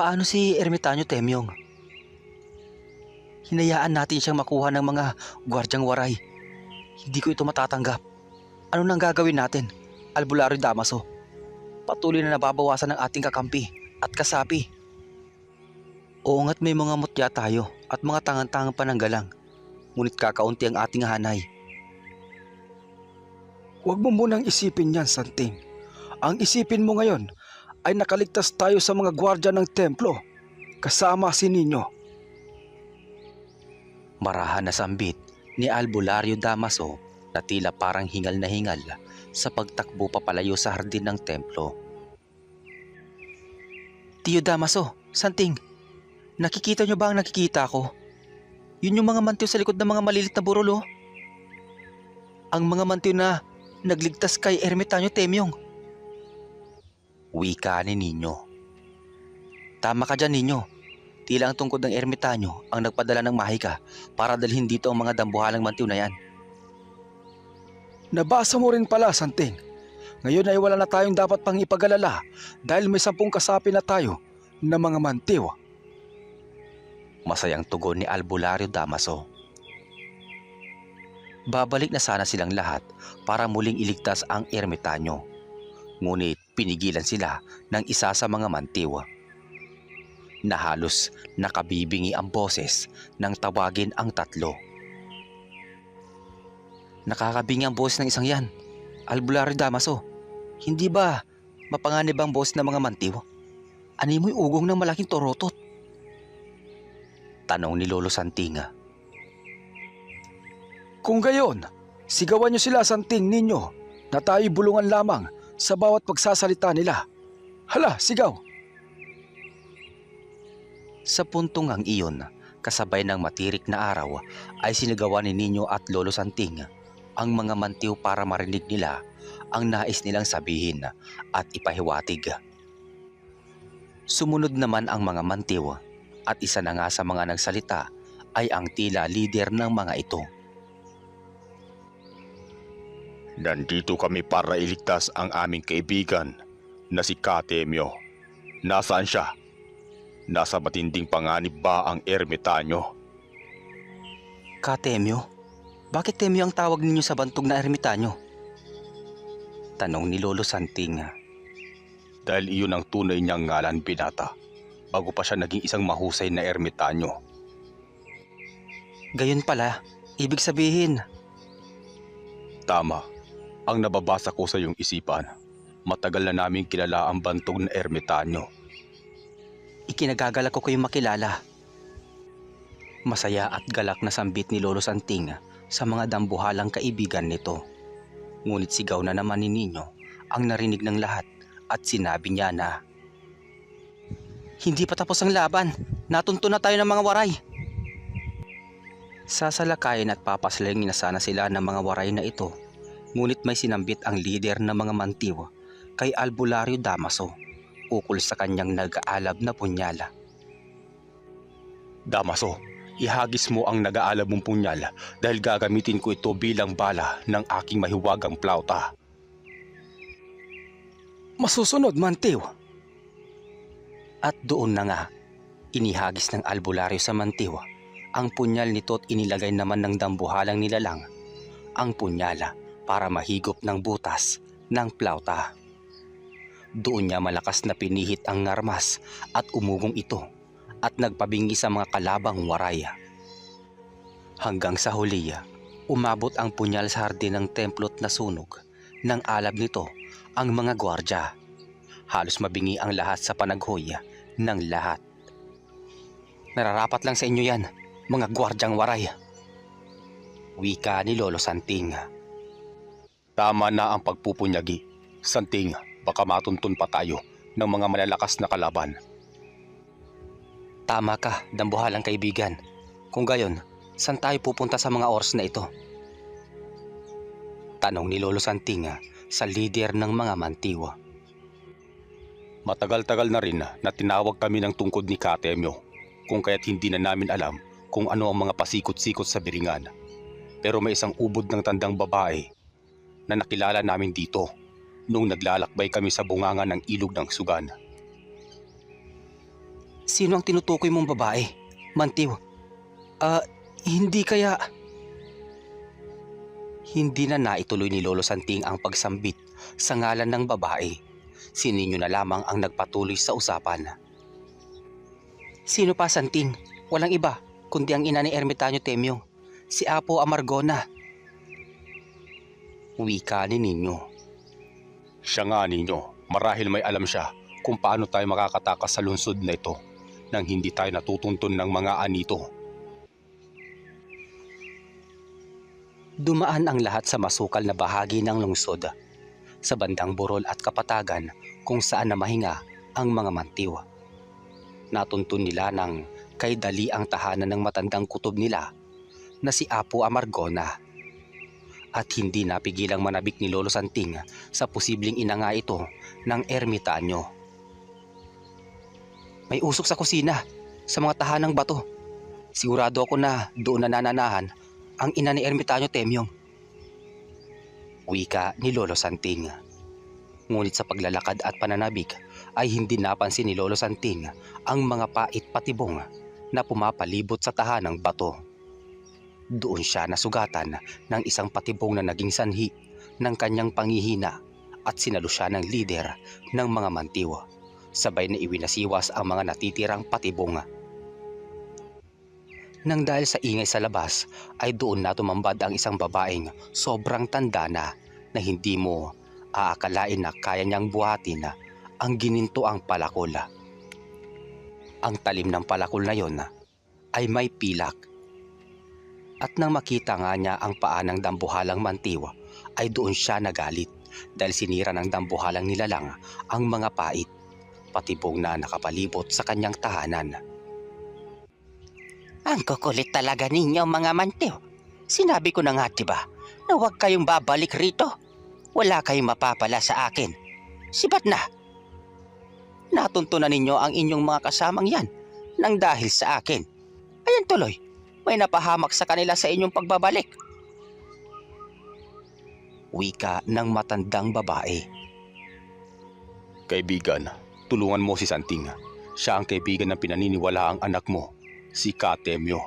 Paano si Ermitanyo Temyong? Hinayaan natin siyang makuha ng mga gwardyang waray. Hindi ko ito matatanggap. Ano nang gagawin natin, Albularyo Damaso? Patuloy na nababawasan ng ating kakampi at kasapi. Oo nga't may mga mutya tayo at mga tangan-tangang pananggalang. Ngunit kakaunti ang ating hanay. Huwag mo munang isipin yan, Santing. Ang isipin mo ngayon ay nakaligtas tayo sa mga gwardya ng templo kasama si Ninyo. Marahan na sambit ni Albularyo Damaso na tila parang hingal na hingal sa pagtakbo papalayo sa hardin ng templo. Tiyo Damaso, Santing, nakikita nyo ba ang nakikita ko? Yun yung mga mantiw sa likod ng mga malilit na burol oh. Ang mga mantiw na nagligtas kay Ermitanyo Temyong. Wika ni Ninyo. Tama ka dyan Ninyo. Tila ang tungkod ng ermitanyo ang nagpadala ng mahika para dalhin dito ang mga dambuhalang mantiw na yan. Nabasa mo rin pala, Santing. Ngayon ay wala na tayong dapat pang ipagalala dahil may sampung kasapi na tayo na mga mantiw. Masayang tugon ni Albularyo Damaso. Babalik na sana silang lahat para muling iligtas ang ermitanyo. Ngunit pinigilan sila ng isa sa mga mantiw. Na halos nakabibingi ang boses nang tawagin ang tatlo. Nakakabingi ang boses ng isang yan. Albularyo Damaso. Hindi ba mapanganib ang boses ng mga mantiw? Ani mo'y ugong ng malaking torotot. Tanong ni Lolo Santinga. Kung gayon, sigawan niyo sila, Santing, ninyo na tayo bulungan lamang sa bawat pagsasalita nila. Hala, sigaw! Sa puntong ang iyon, kasabay ng matirik na araw, ay sinigawan ni Ninyo at Lolo Santing ang mga mantiw para marinig nila ang nais nilang sabihin at ipahiwatig. Sumunod naman ang mga mantiw at isa na nga sa mga nagsalita ay ang tila leader ng mga ito. Nandito kami para iligtas ang aming kaibigan na si Katemyo. Nasaan siya? Nasa matinding panganib ba ang ermitanyo? Katemyo, bakit Temyo ang tawag ninyo sa bantog na ermitanyo? Tanong ni Lolo Santing. Dahil iyon ang tunay niyang ngalan binata bago pa siya naging isang mahusay na ermitanyo. Gayon pala, ibig sabihin, Tama, ang nababasa ko sa iyong isipan. Matagal na naming kilala ang bantog na ermitanyo. ikinagagalak ko kayong makilala. Masaya at galak na sambit ni Lolo Santing sa mga dambuhalang kaibigan nito. Ngunit sigaw na naman ni Nino ang narinig ng lahat at sinabi niya na Hindi pa tapos ang laban. Natunto na tayo ng mga waray. Sasalakayin at papaslingin na sana sila ng mga waray na ito. Ngunit may sinambit ang lider ng mga mantiw kay Albularyo Damaso ukol sa kanyang nag-aalab na punyala. Damaso, ihagis mo ang nag-aalab mong punyal dahil gagamitin ko ito bilang bala ng aking mahiwagang plauta. Masusunod, mantiw. At doon na nga, inihagis ng albularyo sa mantiw ang punyal nito at inilagay naman ng dambuhalang nilalang ang punyala para mahigop ng butas ng plauta. Doon niya malakas na pinihit ang ngarmas at umugong ito at nagpabingi sa mga kalabang waraya. Hanggang sa huli, umabot ang punyal sa hardin ng templot na sunog. Nang alab nito ang mga gwardya. Halos mabingi ang lahat sa panaghoy ng lahat. Nararapat lang sa inyo yan, mga gwardyang waray. Wika ni Lolo Santing. Tama na ang pagpupunyagi. Santing, baka matuntun pa tayo ng mga malalakas na kalaban. Tama ka, dambuhalang kaibigan. Kung gayon, saan tayo pupunta sa mga oras na ito? Tanong ni Lolo Santing sa lider ng mga mantiwa. Matagal-tagal na rin na tinawag kami ng tungkod ni Katemyo kung kaya't hindi na namin alam kung ano ang mga pasikot-sikot sa biringan. Pero may isang ubod ng tandang babae na nakilala namin dito nung naglalakbay kami sa bunganga ng ilog ng sugan. Sino ang tinutukoy mong babae? Mantiw. Ah, hindi kaya... Hindi na naituloy ni Lolo Santing ang pagsambit sa ngalan ng babae. Si Ninyo na lamang ang nagpatuloy sa usapan. Sino pa Santing? Walang iba, kundi ang ina ni Ermitanyo Temyong, si Apo Amargona. Wika ni Ninyo. Siya nga ninyo, marahil may alam siya kung paano tayo makakatakas sa lungsod na ito nang hindi tayo natutuntun ng mga anito. Dumaan ang lahat sa masukal na bahagi ng lungsod, sa bandang burol at kapatagan kung saan na mahinga ang mga mantiw. Natuntun nila ng kay dali ang tahanan ng matandang kutob nila na si Apo Amargona. At hindi napigilang manabik ni Lolo Santing sa posibleng ina nga ito ng ermitanyo. May usok sa kusina, sa mga tahanang bato. Sigurado ako na doon na nananahan ang ina ni Ermitanyo Temyong. Wika ni Lolo Santing. Ngunit sa paglalakad at pananabik ay hindi napansin ni Lolo Santing ang mga pait patibong na pumapalibot sa tahanang bato. Doon siya nasugatan ng isang patibong na naging sanhi ng kanyang pangihina at sinalo siya ng lider ng mga mantiw. Sabay na iwinasiwas ang mga natitirang patibong. Nang dahil sa ingay sa labas ay doon na tumambad ang isang babaeng sobrang tanda na na hindi mo aakalain na kaya niyang buhatin ang gininto ang palakol. Ang talim ng palakol na yon ay may pilak. At nang makita nga niya ang paa ng dambuhalang mantiwa ay doon siya nagalit dahil sinira ng dambuhalang nilalang ang mga pait patibong na nakapalibot sa kanyang tahanan. Ang kukulit talaga ninyo mga mantiw. Sinabi ko na nga diba na huwag kayong babalik rito. Wala kayong mapapala sa akin. Sibat na. Natuntunan ninyo ang inyong mga kasamang yan nang dahil sa akin. Ayan tuloy, may napahamak sa kanila sa inyong pagbabalik. Wika ng matandang babae. Kaibigan, tulungan mo si Santing. Siya ang kaibigan ng pinaniniwala ang anak mo, si Katemyo.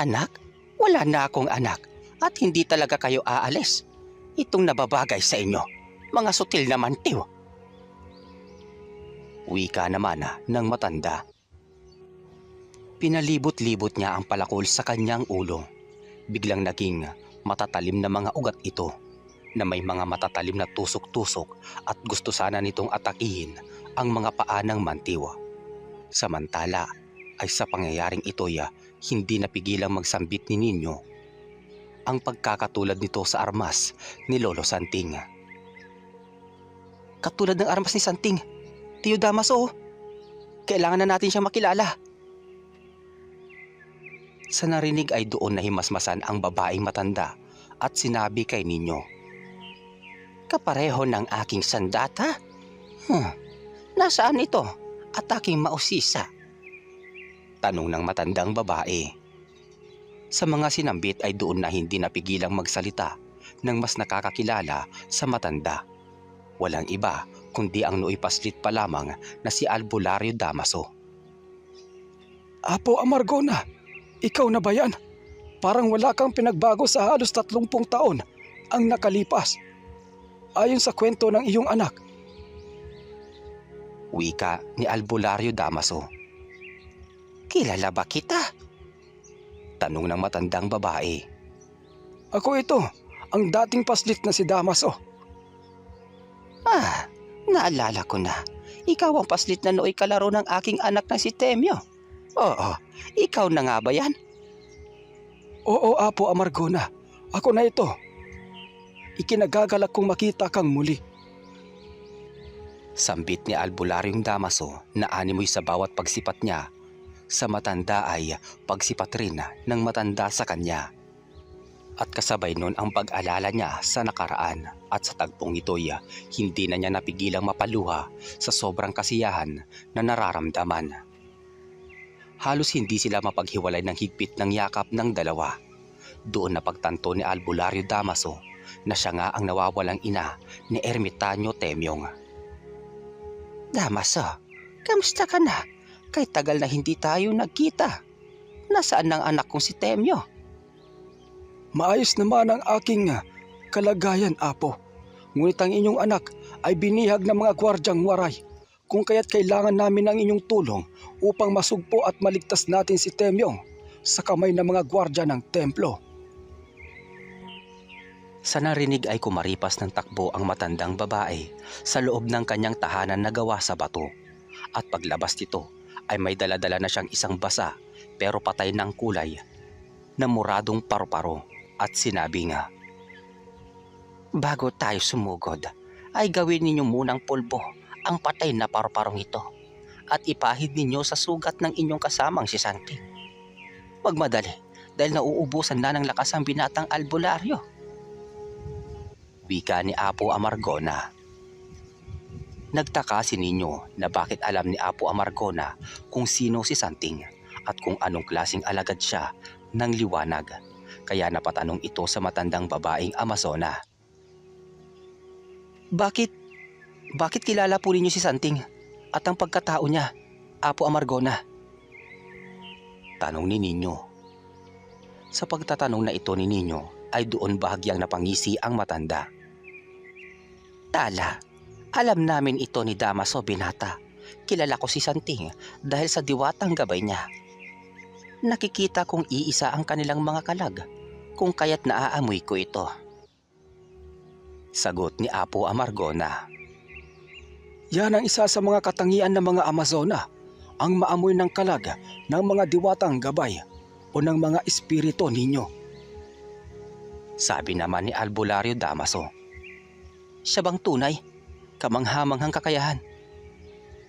Anak? Wala na akong anak at hindi talaga kayo aalis. Itong nababagay sa inyo, mga sutil na mantiw. Wika naman ah, ng matanda. Pinalibot-libot niya ang palakol sa kanyang ulo. Biglang naging matatalim na mga ugat ito na may mga matatalim na tusok-tusok at gusto sana nitong atakihin ang mga paa ng mantiwa. Samantala ay sa pangyayaring ito'y hindi napigilang magsambit ni Ninyo ang pagkakatulad nito sa armas ni Lolo Santing. Katulad ng armas ni Santing, Tiyo Damaso, kailangan na natin siyang makilala. Sa narinig ay doon na himasmasan ang babaeng matanda at sinabi kay Ninyo, Kapareho ng aking sandata? Hmm, nasaan ito at aking mausisa? Tanong ng matandang babae. Sa mga sinambit ay doon na hindi napigilang magsalita ng mas nakakakilala sa matanda. Walang iba kundi ang nooy paslit pa lamang na si Albulario Damaso. Apo Amargona, ikaw na ba yan? Parang wala kang pinagbago sa halos tatlumpung taon ang nakalipas. Ayon sa kwento ng iyong anak, Wika ni Albulario Damaso. Kilala ba kita? Tanong ng matandang babae. ako ito, ang dating paslit na si Damaso. Ah, naalala ko na. Ikaw ang paslit na nooy kalaro ng aking anak na si Temyo. Oo, ikaw na nga ba yan? Oo, Apo Amargona, ako na ito. Ikinagagalak kong makita kang muli. Sambit ni Albularyong Damaso na animoy sa bawat pagsipat niya. Sa matanda ay pagsipat rin ng matanda sa kanya. At kasabay nun ang pag-alala niya sa nakaraan at sa tagpong ito'y hindi na niya napigilang mapaluha sa sobrang kasiyahan na nararamdaman. Halos hindi sila mapaghiwalay ng higpit ng yakap ng dalawa. Doon napagtanto ni Albulario Damaso na siya nga ang nawawalang ina ni Ermitanyo Temyong. Damaso, kamusta ka na? Kay tagal na hindi tayo nagkita. Nasaan ang anak kong si Temyo? Maayos naman ang aking kalagayan, Apo. Ngunit ang inyong anak ay binihag ng mga gwardyang waray. Kung kaya't kailangan namin ng inyong tulong upang masugpo at maligtas natin si Temyong sa kamay ng mga gwardya ng templo. Sa narinig ay kumaripas ng takbo ang matandang babae sa loob ng kanyang tahanan na gawa sa bato. At paglabas nito ay may daladala na siyang isang basa pero patay ng kulay na muradong paru-paro at sinabi nga, Bago tayo sumugod, ay gawin ninyo munang pulbo ang patay na paru-parong ito at ipahid ninyo sa sugat ng inyong kasamang si Santi. Magmadali dahil nauubusan na ng lakas ang binatang albularyo wika ni Apo Amargona. Nagtaka si Nino na bakit alam ni Apo Amargona kung sino si Santing at kung anong klasing alagad siya ng liwanag. Kaya napatanong ito sa matandang babaeng Amazona. Bakit? Bakit kilala po ninyo si Santing at ang pagkatao niya, Apo Amargona? Tanong ni Nino. Sa pagtatanong na ito ni Nino ay doon bahagyang napangisi ang matanda. Tala, alam namin ito ni Damaso Binata. Kilala ko si Santing dahil sa diwatang gabay niya. Nakikita kong iisa ang kanilang mga kalag kung kaya't naaamoy ko ito. Sagot ni Apo Amargona. Yan ang isa sa mga katangian ng mga Amazona, ang maamoy ng kalag ng mga diwatang gabay o ng mga espiritu ninyo. Sabi naman ni Albulario Damaso. Siya bang tunay? Kamanghamanghang kakayahan.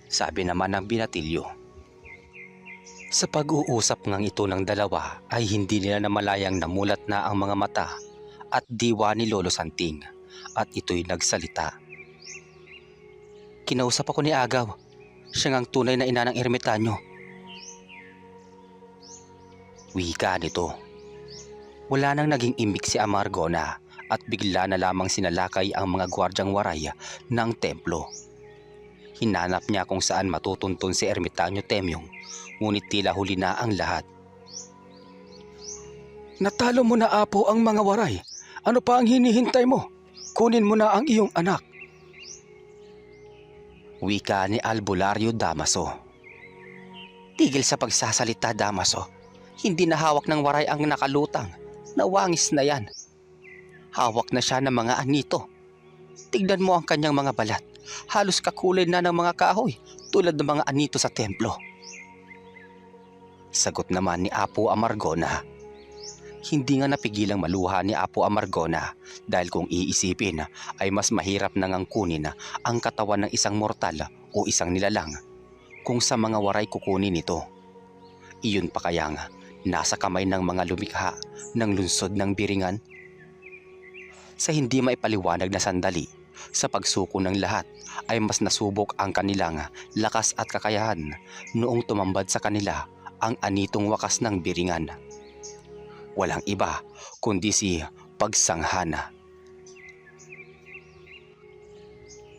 Sabi naman ng binatilyo. Sa pag-uusap ngang ito ng dalawa ay hindi nila namalayang namulat na ang mga mata at diwa ni Lolo Santing at ito'y nagsalita. Kinausap ako ni Agaw. Siya ngang tunay na ina ng ermitanyo. Wika nito. Wala nang naging imik si Amargona at bigla na lamang sinalakay ang mga gwardyang waray ng templo. Hinanap niya kung saan matutuntun si Ermitanyo Temyong ngunit tila huli na ang lahat. Natalo mo na Apo ang mga waray. Ano pa ang hinihintay mo? Kunin mo na ang iyong anak. Wika ni Albulario Damaso. Tigil sa pagsasalita Damaso. Hindi na hawak ng waray ang nakalutang. Nawangis na yan. Hawak na siya ng mga anito. Tignan mo ang kanyang mga balat. Halos kakulay na ng mga kahoy tulad ng mga anito sa templo. Sagot naman ni Apo Amargona. Hindi nga napigilang maluha ni Apo Amargona dahil kung iisipin ay mas mahirap nang ang kunin ang katawan ng isang mortal o isang nilalang kung sa mga waray kukunin ito. Iyon pa kaya nga nasa kamay ng mga lumikha ng lunsod ng biringan? Sa hindi maipaliwanag na sandali, sa pagsuko ng lahat ay mas nasubok ang kanilang lakas at kakayahan noong tumambad sa kanila ang anitong wakas ng biringan. Walang iba kundi si Pagsanghana.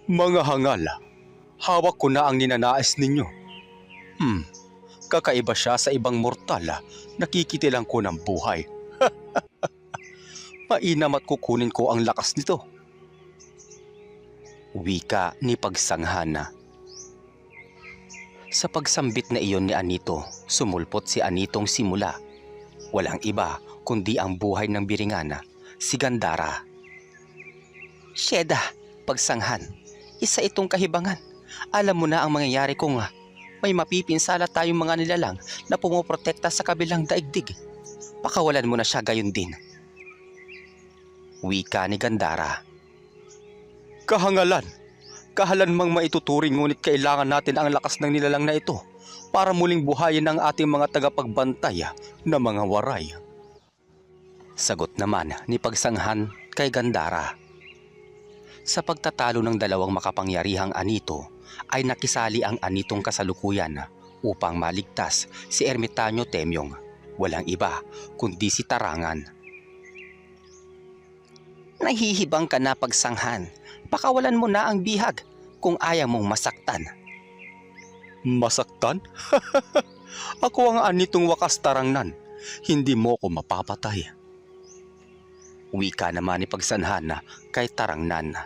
Mga hangal, hawak ko na ang ninanais ninyo. Hmm, Kakaiba siya sa ibang mortal, nakikitilang ko ng buhay. Mainam at kukunin ko ang lakas nito. wika ni Pagsanghana. Sa pagsambit na iyon ni Anito, sumulpot si Anitong simula. Walang iba kundi ang buhay ng biringana, si Gandara. Sheda, pagsanghan, isa itong kahibangan. Alam mo na ang mangyayari kung ah, may mapipinsala tayong mga nilalang na pumoprotekta sa kabilang daigdig. Pakawalan mo na siya gayon din. Wika ni Gandara. Kahangalan, kahalan mang maituturing ngunit kailangan natin ang lakas ng nilalang na ito para muling buhayin ang ating mga tagapagbantay na mga waray. Sagot naman ni Pagsanghan kay Gandara. Sa pagtatalo ng dalawang makapangyarihang anito ay nakisali ang anitong kasalukuyan upang maligtas si Ermitanyo Temyong. Walang iba kundi si Tarangan. Nahihibang ka na pagsanghan. Pakawalan mo na ang bihag kung ayaw mong masaktan. Masaktan? Ako ang anitong wakas tarangnan. Hindi mo ko mapapatay. Wika naman ni Pagsanhan kay Tarangnan.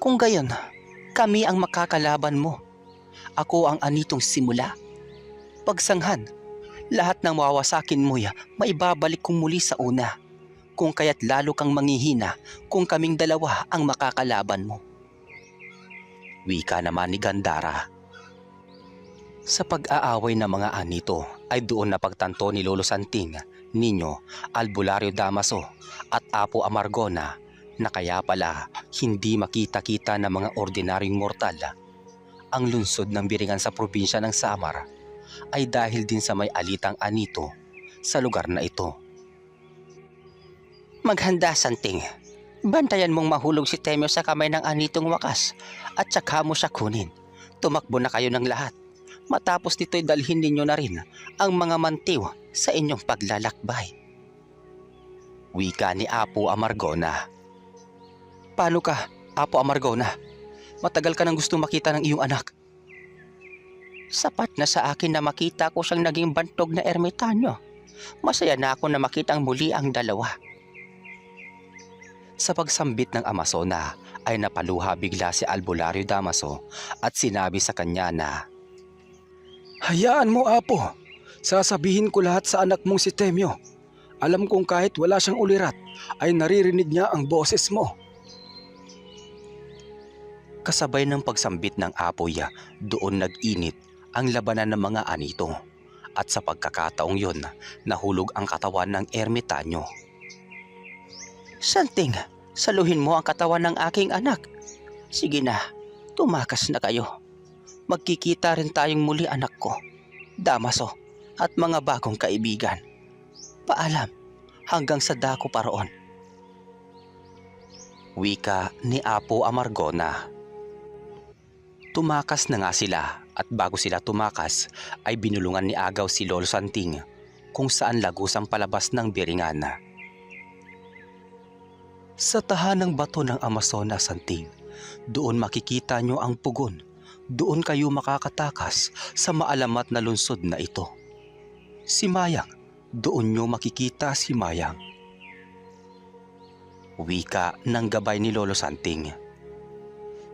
Kung gayon, kami ang makakalaban mo. Ako ang anitong simula. Pagsanghan, lahat ng mawawasakin mo ya, maibabalik kong muli sa una. Kung kaya't lalo kang manghihina kung kaming dalawa ang makakalaban mo. Wika naman ni Gandara. Sa pag-aaway ng mga anito ay doon napagtanto ni Lolo Santing, Nino, Albulario Damaso at Apo Amargona na kaya pala hindi makita-kita ng mga ordinaryong mortal. Ang lungsod ng biringan sa probinsya ng Samar ay dahil din sa may alitang anito sa lugar na ito. Maghanda, Santing. Bantayan mong mahulog si Temyo sa kamay ng anitong wakas at saka mo siya kunin. Tumakbo na kayo ng lahat. Matapos nito'y dalhin ninyo na rin ang mga mantiw sa inyong paglalakbay. Wika ni Apo Amargona. Paano ka, Apo Amargona? Matagal ka nang gusto makita ng iyong anak. Sapat na sa akin na makita ko siyang naging bantog na ermitanyo. Masaya na ako na makitang muli ang dalawa. Sa pagsambit ng Amazona ay napaluha bigla si Albulario Damaso at sinabi sa kanya na Hayaan mo, Apo. Sasabihin ko lahat sa anak mong si Temyo. Alam kong kahit wala siyang ulirat, ay naririnig niya ang boses mo. kasabay ng pagsambit ng apoy doon nag-init ang labanan ng mga anito at sa pagkakataong yon nahulog ang katawan ng ermitanyo. Santing, saluhin mo ang katawan ng aking anak. Sige na, tumakas na kayo. Magkikita rin tayong muli anak ko, Damaso at mga bagong kaibigan. Paalam, hanggang sa dako paroon. Wika ni Apo Amargona. Tumakas na nga sila at bago sila tumakas ay binulungan ni Agaw si Lolo Santing kung saan lagusang palabas ng biringan. Sa tahanang bato ng Amazonas Santing, doon makikita nyo ang pugon. Doon kayo makakatakas sa maalamat na lungsod na ito. Si Mayang, doon nyo makikita si Mayang. Wika ng gabay ni Lolo Santing.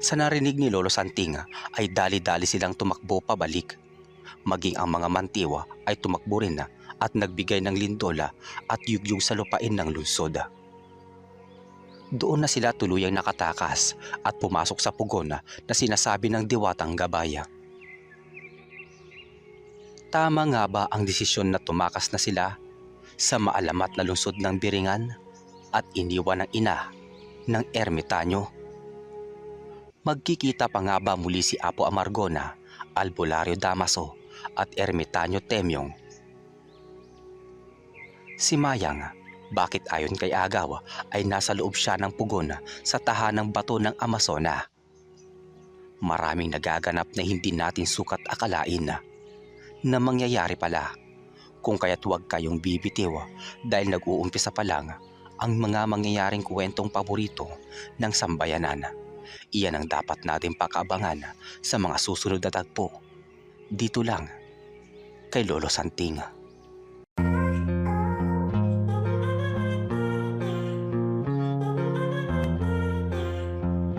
Sa narinig ni Lolo Santing ay dali-dali silang tumakbo pabalik. Maging ang mga mantiwa ay tumakbo rin at nagbigay ng lindola at yugyug sa lupain ng lungsod. Doon na sila tuluyang nakatakas at pumasok sa pugon na sinasabi ng diwatang gabaya. Tama nga ba ang desisyon na tumakas na sila sa maalamat na lungsod ng Biringan at iniwan ng ina ng ermitanyo? Magkikita pa nga ba muli si Apo Amargona, Albulario Damaso at Ermitanyo Temyong? Si Mayang, bakit ayon kay Agaw ay nasa loob siya ng pugon sa tahanang bato ng Amazona? Maraming nagaganap na hindi natin sukat akalain na mangyayari pala kung kaya't huwag kayong bibitiw dahil nag-uumpisa pa lang ang mga mangyayaring kwentong paborito ng sambayanan. Iyan ang dapat natin pakaabangan sa mga susunod na tagpo. Dito lang kay Lolo Santing.